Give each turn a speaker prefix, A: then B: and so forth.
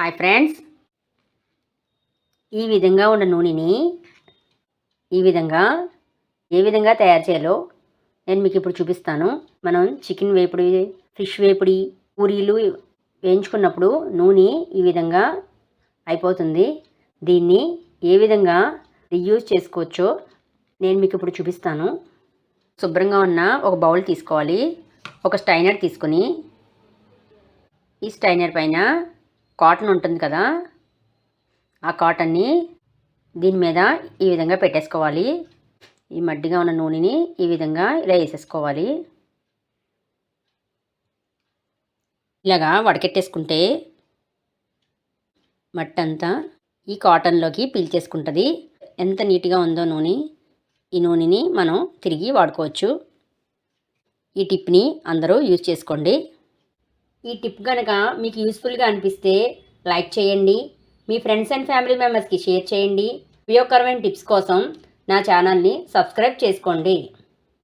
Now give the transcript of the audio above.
A: Hi friends. ఈ విధంగా ఉన్న నూనెని ఈ విధంగా ఏ విధంగా తయారు చేయాలో నేను మీకు ఇప్పుడు చూపిస్తాను. మనం చికెన్ వేపుడి ఫిష్ వేపుడి పూరీలు వేయించుకున్నప్పుడు నూనె ఈ విధంగా అయిపోతుంది. దీన్ని ఏ విధంగా రీయూజ్ చేసుకోవచ్చో నేను మీకు ఇప్పుడు చూపిస్తాను. శుభ్రంగా ఉన్న ఒక బౌల్ తీసుకోవాలి. ఒక స్టైనర్ తీసుకొని ఈ స్టైనర్ పైన కాటన్ ఉంటుంది కదా ఆ కాటన్ని దీని మీద ఈ విధంగా పెట్టేసుకోవాలి. ఈ మడ్డిగా ఉన్న నూనెని ఈ విధంగా ఇలా వేసేసుకోవాలి. ఇలాగా వడకెట్టేసుకుంటే మట్టి అంతా ఈ కాటన్లోకి పీల్చేసుకుంటుంది. ఎంత నీట్గా ఉందో నూనె. ఈ నూనెని మనం తిరిగి వాడుకోవచ్చు. ఈ టిప్ని అందరూ యూజ్ చేసుకోండి. ఈ టిప్ కనుక మీకు యూస్ఫుల్గా అనిపిస్తే లైక్ చేయండి. మీ ఫ్రెండ్స్ అండ్ ఫ్యామిలీ మెంబర్స్కి షేర్ చేయండి. ఉపయోగకరమైన టిప్స్ కోసం నా ఛానల్ని సబ్స్క్రైబ్ చేసుకోండి.